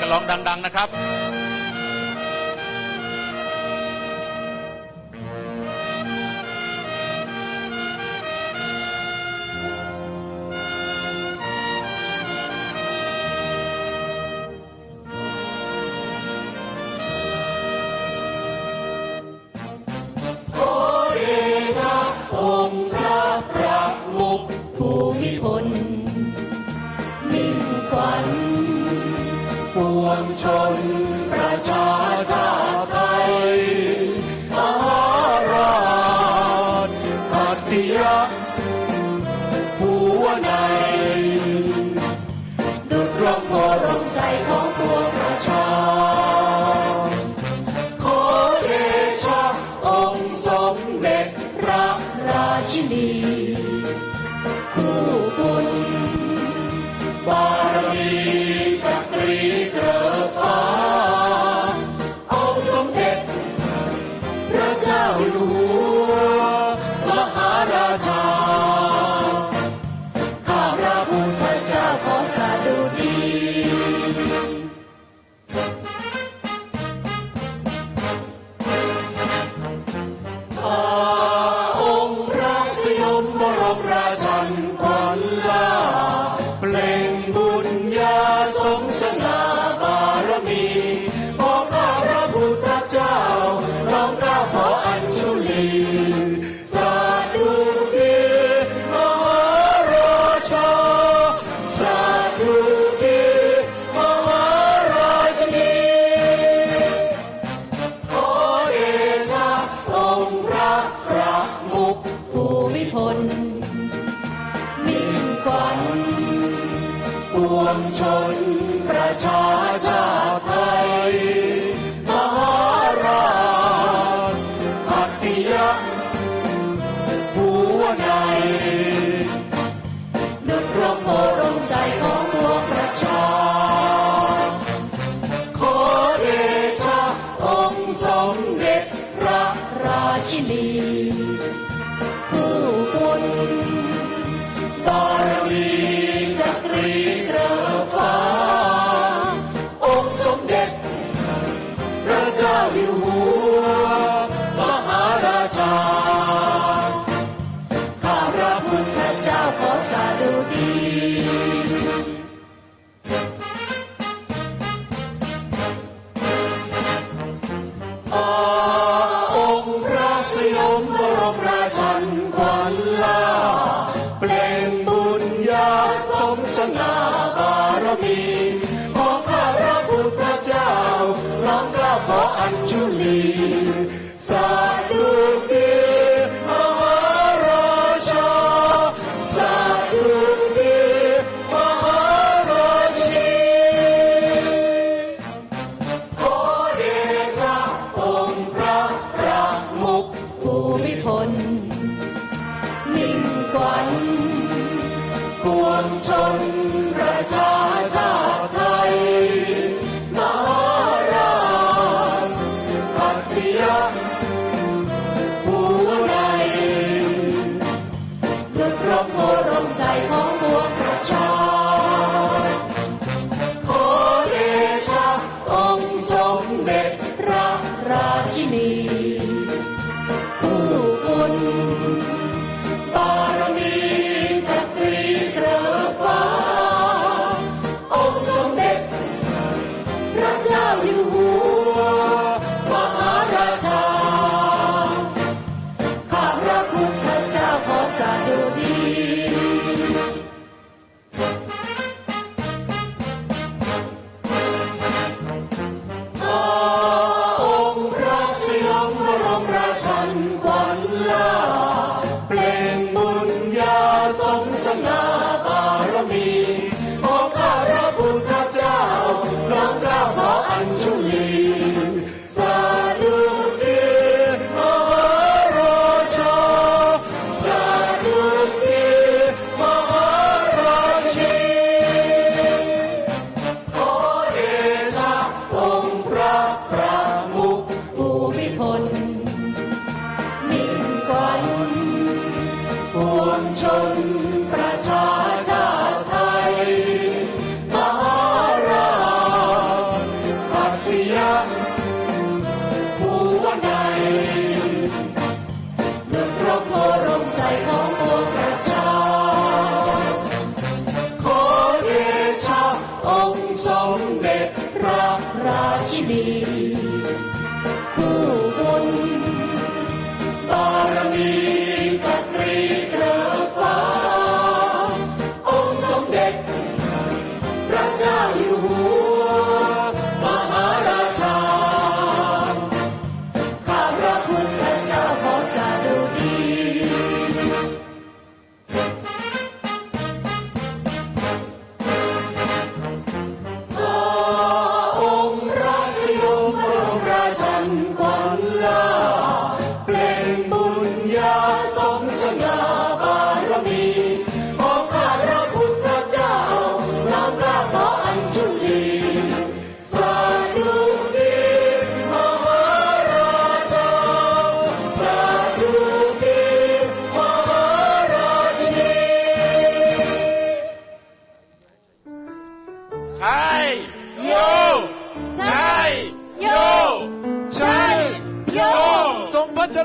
กันร้องดัง ๆ นะครับ ปวงชนประชาชาติไทยมหาราชขัติยะหัวในดุจร่มโพร่มใสของปวงประชา ขอเดชะองค์สมเด็จพระราชินีคู่บุญบารมี บุ ชนประชาชาติไทยมหาราชขัตติยะหัวในดุจร่มโพร่มใสของปวงประชา ขอเดชะองค์สมเด็จพระราชินี ของข้าพระพุทธเจ้าน้อมกล้าขออัญชุลี สาธุ ของปวประชาขอเดชะองค์สมเด็จพระราชินี คู่บุญบารมีจักรีเกลืาองค์สมเด็จพระเจ้าอยู่ ราชินี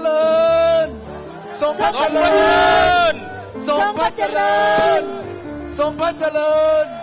รงพระเจริญทรงพระทเจรงพริระเจริญญทรงพระเจริญทรงพระเจริญ